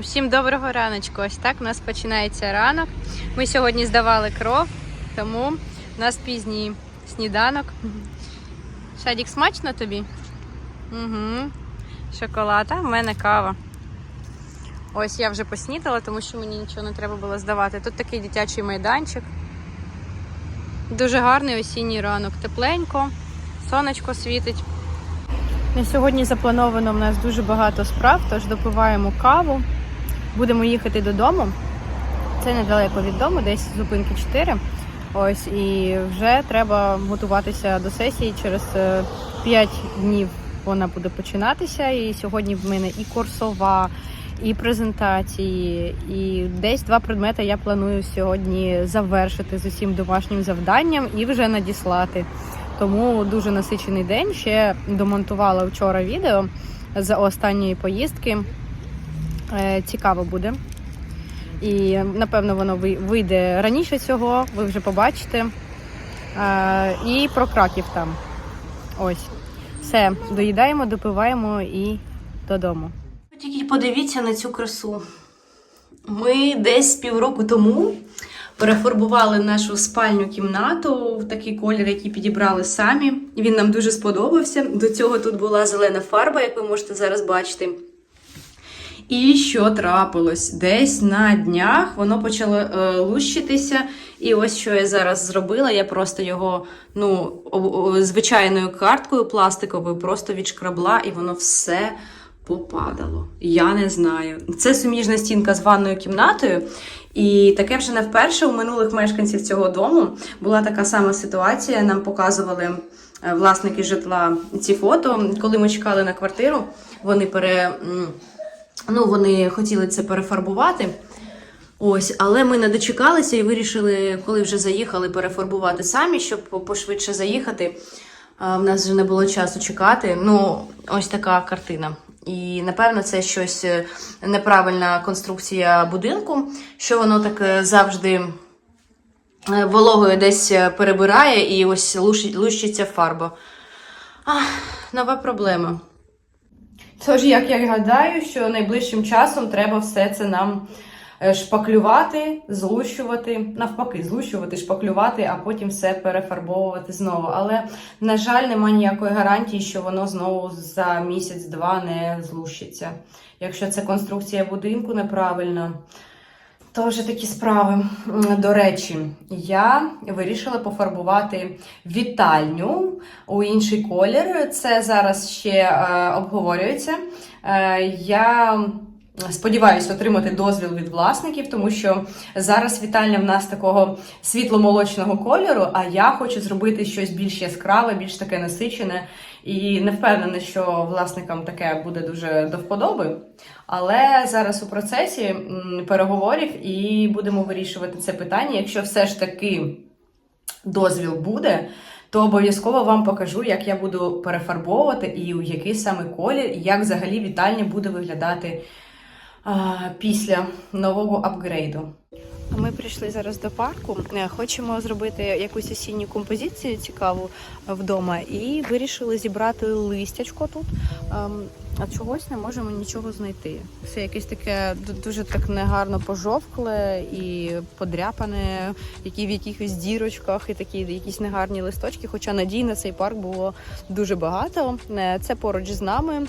Всім доброго раночку. Ось так у нас починається ранок. Ми сьогодні здавали кров, тому у нас пізній сніданок. Шадік, смачно тобі? Угу. Шоколад, а в мене кава. Ось я вже поснідала, тому що мені нічого не треба було здавати. Тут такий дитячий майданчик. Дуже гарний осінній ранок. Тепленько, сонечко світить. На сьогодні заплановано в нас дуже багато справ, тож допиваємо каву. Будемо їхати додому. Це недалеко від дому, десь зупинки 4. Ось і вже треба готуватися до сесії. Через 5 днів вона буде починатися. І сьогодні в мене і курсова, і презентації, і десь два предмети я планую сьогодні завершити з усім домашнім завданням і вже надіслати. Тому дуже насичений день. Ще домонтувала вчора відео з останньої поїздки. Е, Цікаво буде. І напевно воно вийде раніше цього, ви вже побачите. Е, І про краків там. Ось. Все, доїдаємо, допиваємо і додому. Тільки подивіться на цю красу. Ми десь півроку тому перефарбували нашу спальню кімнату в такий колір, який підібрали самі. Він нам дуже сподобався. До цього тут була зелена фарба, як ви можете зараз бачити. І що трапилось? Десь на днях воно почало е, лущитися. І ось що я зараз зробила. Я просто його ну, звичайною карткою пластиковою просто відшкрабла, і воно все попадало. Я не знаю. Це суміжна стінка з ванною кімнатою. І таке вже не вперше у минулих мешканців цього дому була така сама ситуація. Нам показували е, власники житла ці фото. Коли ми чекали на квартиру, вони пере. Ну, вони хотіли це перефарбувати. Ось, але ми не дочекалися і вирішили, коли вже заїхали, перефарбувати самі, щоб пошвидше заїхати. В нас вже не було часу чекати. Ну, ось така картина. І напевно це щось е, неправильна конструкція будинку, що воно так е, завжди е, вологою десь перебирає і ось лущиться фарба. Ах, нова проблема. Тож, як я гадаю, що найближчим часом треба все це нам е, шпаклювати, злущувати, навпаки, злущувати, шпаклювати, а потім все перефарбовувати знову. Але, на жаль, немає ніякої гарантії, що воно знову за місяць-два не злущиться. Якщо це конструкція будинку неправильна. То вже такі справи. До речі, я вирішила пофарбувати вітальню у інший колір. Це зараз ще е, обговорюється. Е, я сподіваюся отримати дозвіл від власників, тому що зараз вітальня в нас такого світло-молочного кольору, а я хочу зробити щось більш яскраве, більш таке насичене. І не впевнена, що власникам таке буде дуже до вподоби. Але зараз у процесі переговорів і будемо вирішувати це питання. Якщо все ж таки дозвіл буде, то обов'язково вам покажу, як я буду перефарбовувати і у який саме колір, і як взагалі вітальня буде виглядати а, після нового апгрейду. Ми прийшли зараз до парку. Е, Хочемо зробити якусь осінню композицію цікаву вдома і вирішили зібрати листячко тут. Ем, А чогось не можемо нічого знайти. Все якесь таке дуже так негарно пожовкле і подряпане, які в якихось дірочках, і такі якісь негарні листочки. Хоча надій на цей парк було дуже багато. Е, Це поруч з нами.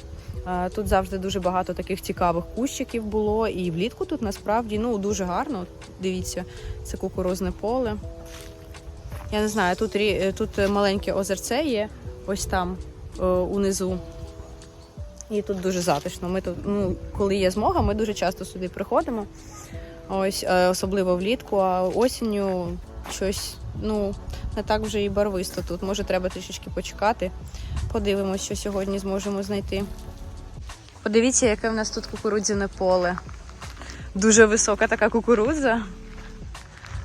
Е, Тут завжди дуже багато таких цікавих кущиків було, і влітку тут насправді ну дуже гарно. Дивіться, це кукурузне поле. Я не знаю, тут тут маленьке озерце є, ось там е, унизу. І тут дуже затишно. Ми тут, ну, коли є змога, ми дуже часто сюди приходимо. Ось, е, особливо влітку, а осінню щось, ну, не так вже і барвисто тут. Може, треба трішечки почекати. Подивимось, що сьогодні зможемо знайти. Подивіться, яке в нас тут кукурудзяне поле. Дуже висока така кукурудза.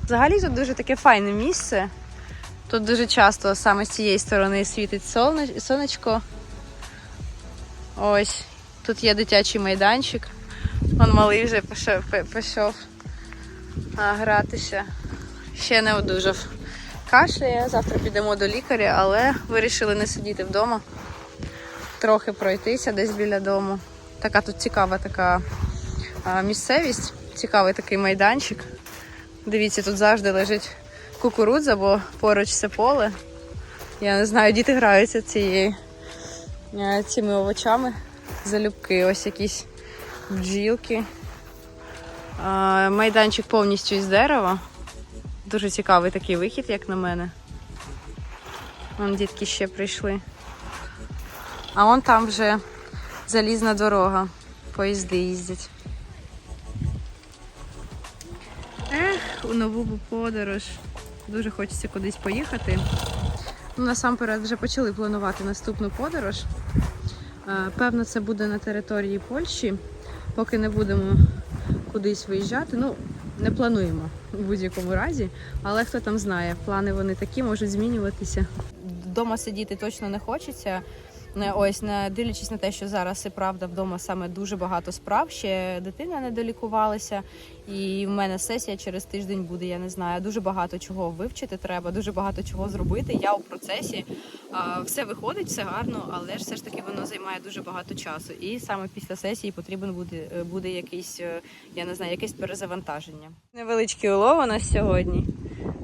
Взагалі тут дуже таке файне місце. Тут дуже часто саме з цієї сторони світить соне- сонечко. Ось, тут є дитячий майданчик. Вон малий вже пішов, пішов гратися. Ще не одужав. Кашляє, завтра підемо до лікаря, але вирішили не сидіти вдома. Трохи пройтися десь біля дому. Така тут цікава така місцевість. Цікавий такий майданчик. Дивіться, тут завжди лежить кукурудза, бо поруч це поле. Я не знаю, діти граються цією, цими овочами. Залюбки, ось якісь бджілки. Майданчик повністю із дерева. Дуже цікавий такий вихід, як на мене. Вон дітки ще прийшли. А вон там вже залізна дорога. Поїзди їздять. Ех, у нову подорож. Дуже хочеться кудись поїхати. Ну, насамперед вже почали планувати наступну подорож. Е, Певно, це буде на території Польщі. Поки не будемо кудись виїжджати. Ну, не плануємо у будь-якому разі, але хто там знає, плани вони такі можуть змінюватися. Вдома сидіти точно не хочеться. Не ось не дивлячись на те, що зараз і правда вдома саме дуже багато справ. Ще дитина не долікувалася, і в мене сесія через тиждень буде. Я не знаю. Дуже багато чого вивчити треба, дуже багато чого зробити. Я у процесі все виходить, все гарно, але ж все ж таки воно займає дуже багато часу. І саме після сесії потрібен буде буде якийсь, е, я не знаю, якесь перезавантаження. Невеличкий улов у нас сьогодні.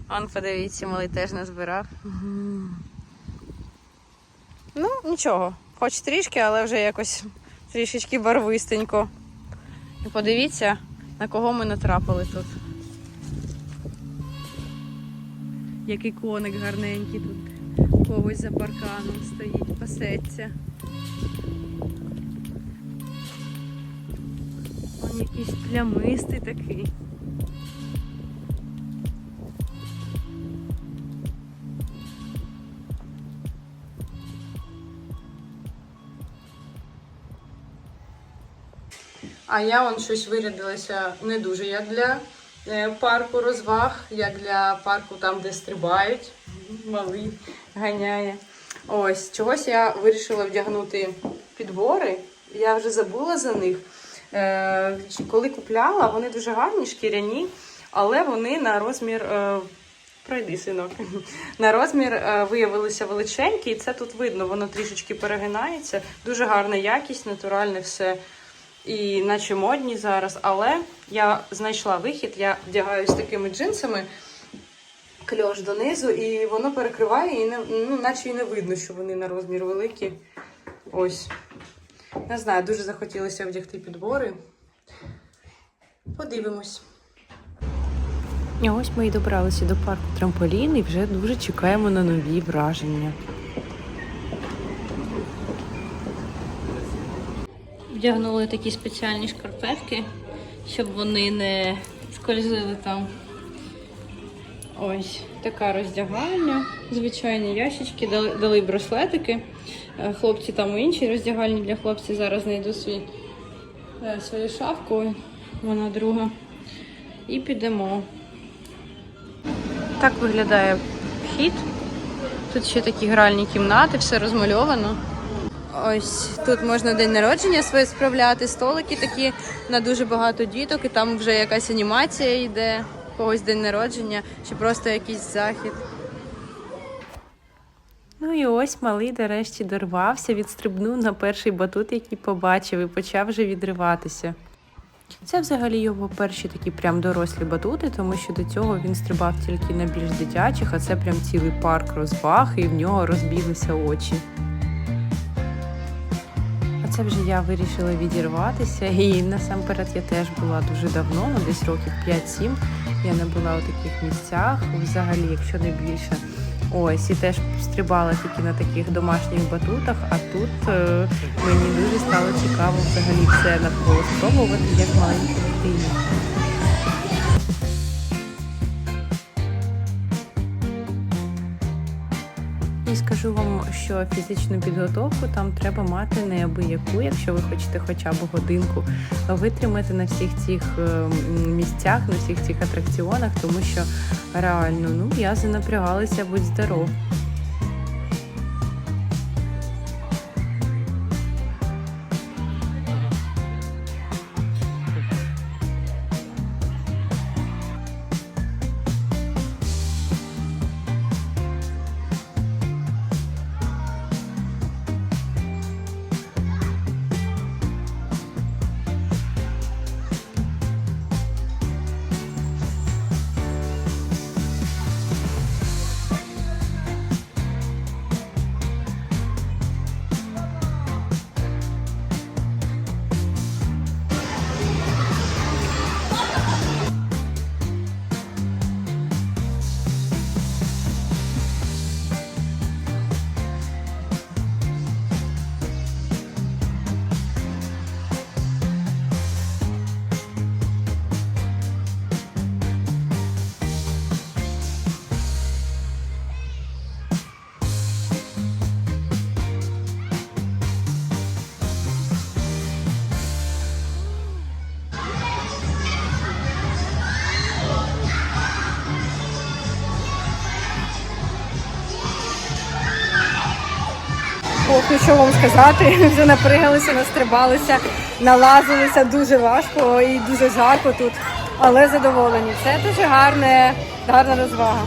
Он подивіться, малий теж назбирав. Нічого, хоч трішки, але вже якось трішечки барвистенько. І подивіться, на кого ми натрапили тут. Який коник гарненький тут. Когось за парканом стоїть, пасеться. Он якийсь плямистий такий. А я вон щось вирядилася не дуже як для е, парку розваг, як для парку там, де стрибають. Малий ганяє. Ось, чогось я вирішила вдягнути підбори. Я вже забула за них. Е, коли купляла, вони дуже гарні, шкіряні, але вони на розмір. Е, Пройди, синок. На розмір виявилися величенькі, і це тут видно, воно трішечки перегинається. Дуже гарна якість, натуральне все і наче модні зараз. Але я знайшла вихід, я вдягаюсь такими джинсами, кльош донизу, і воно перекриває, і не, ну, наче і не видно, що вони на розмір великі. Ось. Не знаю, дуже захотілося вдягти підбори. Подивимось. І ось ми і добралися до парку трамполін і вже дуже чекаємо на нові враження. Вдягнули такі спеціальні шкарпетки, щоб вони не скользили там. Ось така роздягальня, звичайні ящички, дали, дали браслетики. Е, Хлопці там у іншій роздягальні для хлопців зараз знайду свій, е, свою шапку, вона друга. І підемо. Так виглядає вхід. Тут ще такі гральні кімнати, все розмальовано. Ось тут можна день народження своє справляти, столики такі на дуже багато діток, і там вже якась анімація йде, когось день народження, чи просто якийсь захід. Ну і ось малий нарешті дорвався, відстрибнув на перший батут, який побачив, і почав вже відриватися. Це взагалі його перші такі прям дорослі батути, тому що до цього він стрибав тільки на більш дитячих, а це прям цілий парк розваг, і в нього розбіглися очі. А це вже я вирішила відірватися, і насамперед я теж була дуже давно, ну десь років 5-7. Я не була у таких місцях, взагалі, якщо не більше. Ось, і теж стрибала тільки на таких домашніх батутах, а тут е, мені дуже стало цікаво взагалі все навколо спробувати, як маленькій дитині. Що фізичну підготовку там треба мати неабияку, якщо ви хочете хоча б годинку витримати на всіх цих е, місцях, на всіх цих атракціонах, тому що реально ну м'язи напрягалися, будь здоров. Ну що вам сказати, вже напрягалися, настрибалися, налазилися дуже важко і дуже жарко тут, але задоволені. Це дуже гарне, гарна розвага.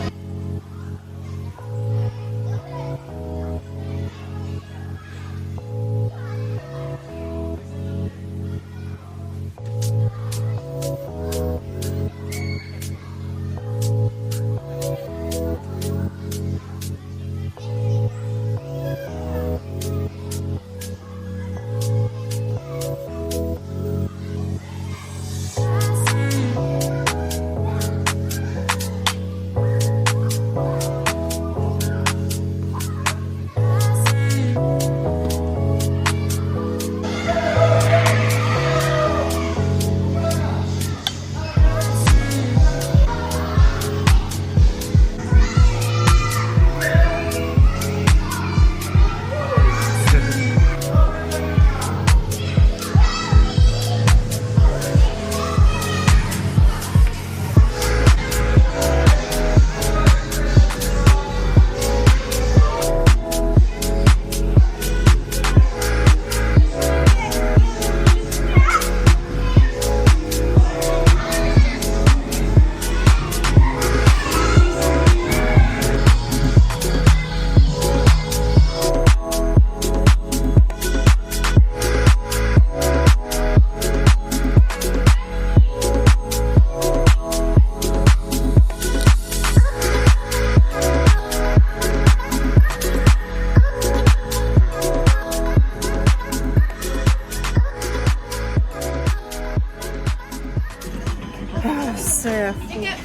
Все,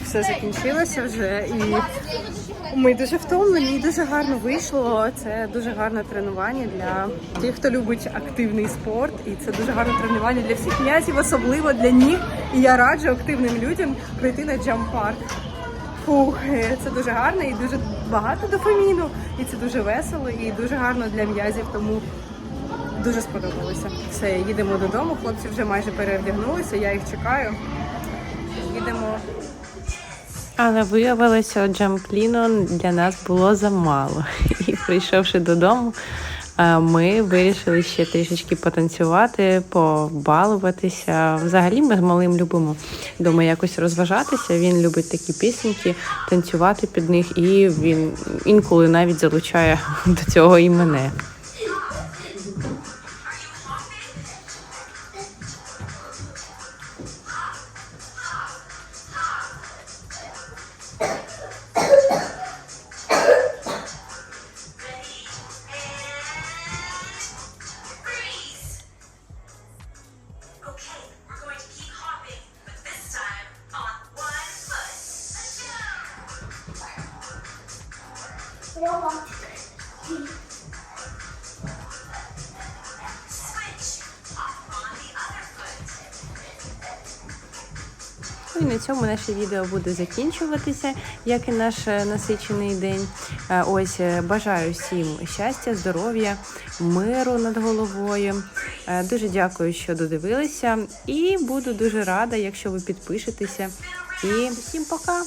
все закінчилося вже і ми дуже втомлені, і дуже гарно вийшло. Це дуже гарне тренування для тих, хто любить активний спорт, і це дуже гарне тренування для всіх м'язів, особливо для ніг. І я раджу активним людям прийти на джамп-парк. Фух, е, це дуже гарно і дуже багато дофаміну, і це дуже весело і дуже гарно для м'язів. Тому дуже сподобалося. Все, їдемо додому. Хлопці вже майже перевдягнулися. Я їх чекаю. Їдемо Але виявилося, джампліно для нас було замало. І прийшовши додому, е, ми вирішили ще трішечки потанцювати, побалуватися. Взагалі ми з малим любимо вдома якось розважатися. Він любить такі пісеньки, танцювати під них, і він інколи навіть залучає до цього і мене. І на цьому наше відео буде закінчуватися, як і наш е, насичений день. Е, Ось е, бажаю всім щастя, здоров'я, миру над головою. Дуже дякую, що додивилися, і буду дуже рада, якщо ви підпишетеся. І всім пока!